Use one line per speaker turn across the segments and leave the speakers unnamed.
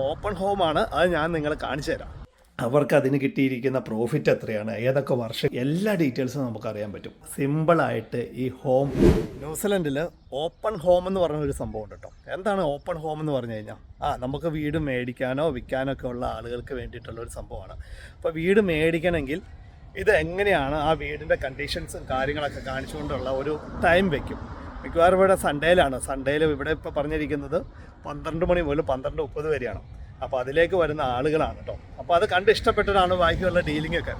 Open ഹോമാണ് അത് ഞാൻ നിങ്ങളെ കാണിച്ചു തരാം. അവർക്ക് അതിന് കിട്ടിയിരിക്കുന്ന പ്രോഫിറ്റ് എത്രയാണ്? ഏതൊക്കെ വർഷം? എല്ലാ ഡീറ്റെയിൽസും നമുക്ക് അറിയാൻ പറ്റും. സിമ്പിളായിട്ട് ഈ ഹോം ന്യൂസിലൻഡിൽ ഓപ്പൺ ഹോം എന്ന് പറഞ്ഞ ഒരു സംഭവം ഉണ്ട് കേട്ടോ. എന്താണ് ഓപ്പൺ ഹോം എന്ന് പറഞ്ഞു കഴിഞ്ഞാൽ ആ നമുക്ക് വീട് മേടിക്കാനോ വിൽക്കാനോ ഒക്കെ ഉള്ള ആളുകൾക്ക് വേണ്ടിയിട്ടുള്ള ഒരു സംഭവമാണ്. അപ്പോൾ വീട് മേടിക്കണമെങ്കിൽ ഇത് എങ്ങനെയാണ് ആ വീടിന്റെ കണ്ടീഷൻസും കാര്യങ്ങളൊക്കെ കാണിച്ചുകൊണ്ടുള്ള ഒരു ടൈം വെക്കും. മിക്കവാറും ഇവിടെ സൺഡേയിലാണ്. സൺഡേയിൽ ഇവിടെ ഇപ്പോൾ പറഞ്ഞിരിക്കുന്നത് പന്ത്രണ്ട് മണി മുതൽ പന്ത്രണ്ട് മുപ്പത് വരെയാണ്. അപ്പോൾ അതിലേക്ക് വരുന്ന ആളുകളാണ് കേട്ടോ. അപ്പോൾ അത് കണ്ട് ഇഷ്ടപ്പെട്ടിട്ടാണ് ബാക്കിയുള്ള ഡീലിംഗ് ഒക്കെ.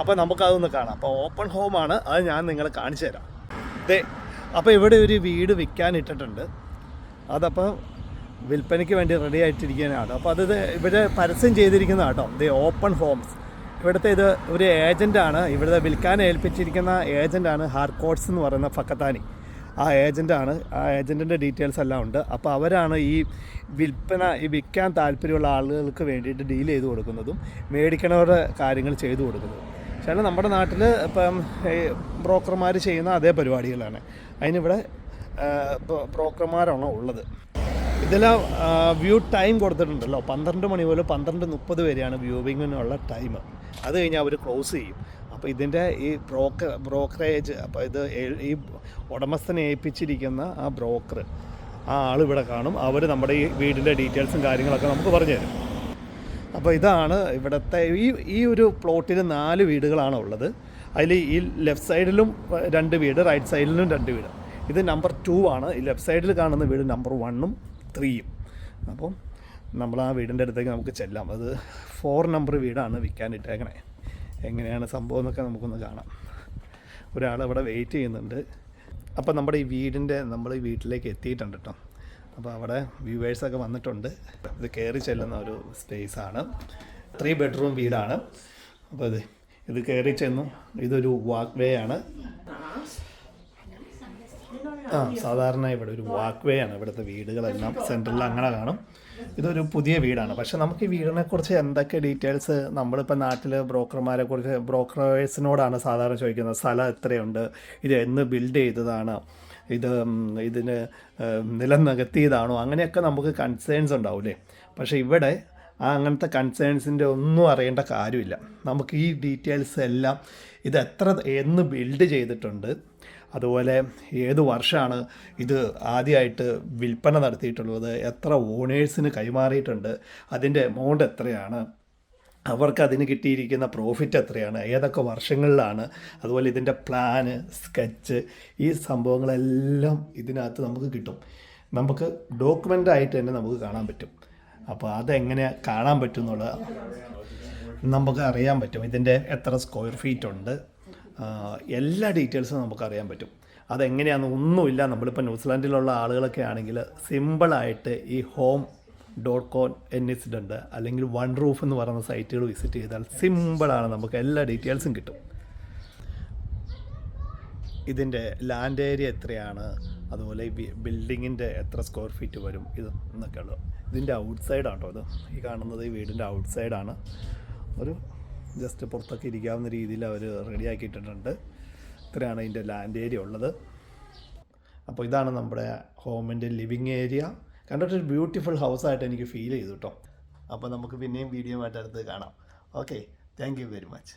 അപ്പോൾ നമുക്കതൊന്ന് കാണാം. അപ്പോൾ ഓപ്പൺ ഹോമാണ് അത് ഞാൻ നിങ്ങളെ കാണിച്ചു തരാം. ദേ അപ്പോൾ ഇവിടെ ഒരു വീട് വിൽക്കാൻ ഇട്ടിട്ടുണ്ട്. അതപ്പോൾ വിൽപ്പനയ്ക്ക് വേണ്ടി റെഡി ആയിട്ടിരിക്കാനാണ് അപ്പോൾ അത് ഇവിടെ പരസ്യം ചെയ്തിരിക്കുന്ന കേട്ടോ. ദേ ഓപ്പൺ ഹോംസ്. ഇവിടുത്തെ ഇത് ഒരു ഏജന്റാണ് ഇവിടുത്തെ വിൽക്കാൻ ഏൽപ്പിച്ചിരിക്കുന്ന ഏജന്റാണ് ഹാർക്കോട്ട്സ് എന്ന് പറയുന്ന ഫക്കത്താനി. ആ ഏജന്റാണ് ആ ഏജന്റിന്റെ ഡീറ്റെയിൽസ് എല്ലാം ഉണ്ട്. അപ്പോൾ അവരാണ് ഈ വിൽപ്പന ഈ വിൽക്കാൻ താല്പര്യമുള്ള ആളുകൾക്ക് വേണ്ടിയിട്ട് ഡീൽ ചെയ്ത് കൊടുക്കുന്നതും മേടിക്കണവരുടെ കാര്യങ്ങൾ ചെയ്തു കൊടുക്കുന്നതും. പക്ഷേ നമ്മുടെ നാട്ടിൽ ഇപ്പം ബ്രോക്കർമാർ ചെയ്യുന്ന അതേ പരിപാടികളാണ്. അതിനിവിടെ ബ്രോക്കർമാരാണ് ഉള്ളത്. ഇതെല്ലാം വ്യൂ ടൈം കൊടുത്തിട്ടുണ്ടല്ലോ. പന്ത്രണ്ട് മണി മുതൽ പന്ത്രണ്ട് മുപ്പത് വരെയാണ് വ്യൂവിങ്ങിനുള്ള ടൈം. അത് കഴിഞ്ഞാൽ അവർ ക്ലോസ് ചെയ്യും. അപ്പോൾ ഇതിന്റെ ഈ ബ്രോക്കർ ബ്രോക്കറേജ് അപ്പോൾ ഇത് ഈ ഉടമസ്ഥനെ ഏൽപ്പിച്ചിരിക്കുന്ന ആ ബ്രോക്കർ ആ ആൾ ഇവിടെ കാണും. അവർ നമ്മുടെ ഈ വീടിന്റെ ഡീറ്റെയിൽസും കാര്യങ്ങളൊക്കെ നമുക്ക് പറഞ്ഞു തരും. അപ്പോൾ ഇതാണ് ഇവിടുത്തെ ഈ ഈ ഒരു പ്ലോട്ടിൽ നാല് വീടുകളാണ് ഉള്ളത്. അതിൽ ഈ ലെഫ്റ്റ് സൈഡിലും രണ്ട് വീട് റൈറ്റ് സൈഡിലും രണ്ട് വീട്. ഇത് നമ്പർ ടു ആണ്. ഈ ലെഫ്റ്റ് സൈഡിൽ കാണുന്ന വീട് നമ്പർ വണ്ണും ത്രീയും. അപ്പം നമ്മൾ ആ വീടിന്റെ അടുത്തേക്ക് നമുക്ക് ചെല്ലാം. അത് ഫോർ നമ്പർ വീടാണ് വിൽക്കാനിട്ടേക്കണേ എങ്ങനെയാണ് സംഭവം എന്നൊക്കെ നമുക്കൊന്ന് കാണാം. ഒരാൾ അവിടെ വെയിറ്റ് ചെയ്യുന്നുണ്ട്. അപ്പോൾ നമ്മുടെ ഈ വീടിന്റെ നമ്മൾ ഈ വീട്ടിലേക്ക് എത്തിയിട്ടുണ്ട് കേട്ടോ അപ്പോൾ അവിടെ വ്യൂവേഴ്സൊക്കെ വന്നിട്ടുണ്ട്. ഇത് കയറി ചെല്ലുന്ന ഒരു സ്പേസ് ആണ്. ത്രീ ബെഡ്റൂം വീടാണ്. അപ്പോൾ ഇത് ഇത് കയറി ചെന്നു. ഇതൊരു വാക്ക് വേ ആണ്. ആ സാധാരണ ഇവിടെ ഒരു വാക്ക് വേ ആണ്. ഇവിടുത്തെ വീടുകളെല്ലാം സെന്ററിൽ അങ്ങനെ കാണും. ഇതൊരു പുതിയ വീടാണ്. പക്ഷെ നമുക്ക് ഈ വീടിനെ കുറിച്ച് എന്തൊക്കെ ഡീറ്റെയിൽസ് നമ്മളിപ്പോൾ നാട്ടിലെ ബ്രോക്കർമാരെ കുറിച്ച് ബ്രോക്കറേഴ്സിനോടാണ് സാധാരണ ചോദിക്കുന്നത്. സ്ഥലം എത്രയുണ്ട്? ഇത് എന്ന് ബിൽഡ് ചെയ്തതാണ്. ഇത് ഇതിന് ഉം, നിലം നികത്തിയതാണോ? അങ്ങനെയൊക്കെ നമുക്ക് കൺസേൺസ് ഉണ്ടാവില്ലേ പക്ഷേ ഇവിടെ അങ്ങനത്തെ കൺസേൺസിന്റെ ഒന്നും അറിയേണ്ട കാര്യമില്ല. നമുക്ക് ഈ ഡീറ്റെയിൽസ് എല്ലാം ഇത് എത്ര എന്ന് ബിൽഡ് ചെയ്തിട്ടുണ്ട്. അതുപോലെ ഏത് വർഷമാണ് ഇത് ആദ്യമായിട്ട് വിൽപ്പന നടത്തിയിട്ടുള്ളത് എത്ര ഓണേഴ്സിന് കൈമാറിയിട്ടുണ്ട് അതിന്റെ എമൗണ്ട് എത്രയാണ് അവർക്ക് അതിന് കിട്ടിയിരിക്കുന്ന പ്രോഫിറ്റ് എത്രയാണ് ഏതൊക്കെ വർഷങ്ങളിലാണ് അതുപോലെ ഇതിന്റെ പ്ലാന് സ്കെച്ച് ഈ സംഭവങ്ങളെല്ലാം ഇതിനകത്ത് നമുക്ക് കിട്ടും. നമുക്ക് ഡോക്യുമെന്റായിട്ട് തന്നെ നമുക്ക് കാണാൻ പറ്റും. അപ്പോൾ അതെങ്ങനെ കാണാൻ പറ്റും എന്നുള്ളത് നമുക്ക് അറിയാൻ പറ്റും. ഇതിന്റെ എത്ര സ്ക്വയർ ഫീറ്റ് ഉണ്ട്. എല്ലാ ഡീറ്റെയിൽസും നമുക്ക് അറിയാൻ പറ്റും. അതെങ്ങനെയാണെന്ന് ഒന്നുമില്ല. നമ്മളിപ്പോൾ ന്യൂസിലാൻഡിലുള്ള ആളുകളൊക്കെ ആണെങ്കിൽ സിമ്പിളായിട്ട് ഈ ഹോം ഡോട്ട് കോൺ എന്നിസിഡുണ്ട് അല്ലെങ്കിൽ വൺ റൂഫ് എന്ന് പറയുന്ന സൈറ്റുകൾ വിസിറ്റ് ചെയ്താൽ സിമ്പിളാണ് നമുക്ക് എല്ലാ ഡീറ്റെയിൽസും കിട്ടും. ഇതിന്റെ ലാൻഡ് ഏരിയ എത്രയാണ്? അതുപോലെ ഈ ബിൽഡിങ്ങിന്റെ എത്ര സ്ക്വയർ ഫീറ്റ് വരും ഇത് എന്നൊക്കെ ഉള്ളത് ഇതിന്റെ ഔട്ട് സൈഡാണ് കേട്ടോ ഇത്. ഈ കാണുന്നത് ഈ വീടിന്റെ ഔട്ട് സൈഡാണ് ഒരു ജസ്റ്റ് പുറത്തൊക്കെ ഇരിക്കാവുന്ന രീതിയിൽ അവർ റെഡിയാക്കിയിട്ടുണ്ട് ഇത്രയാണ് ഇതിന്റെ ലാൻഡ് ഏരിയ ഉള്ളത്. അപ്പോൾ ഇതാണ് നമ്മുടെ ഹോമിന്റെ ലിവിങ് ഏരിയ കണ്ടിട്ടൊരു ബ്യൂട്ടിഫുൾ ഹൗസായിട്ട് എനിക്ക് ഫീൽ ചെയ്തു കേട്ടോ അപ്പോൾ നമുക്ക് പിന്നെയും വീഡിയോ ആയിട്ട് അടുത്ത് കാണാം. Okay thank you very much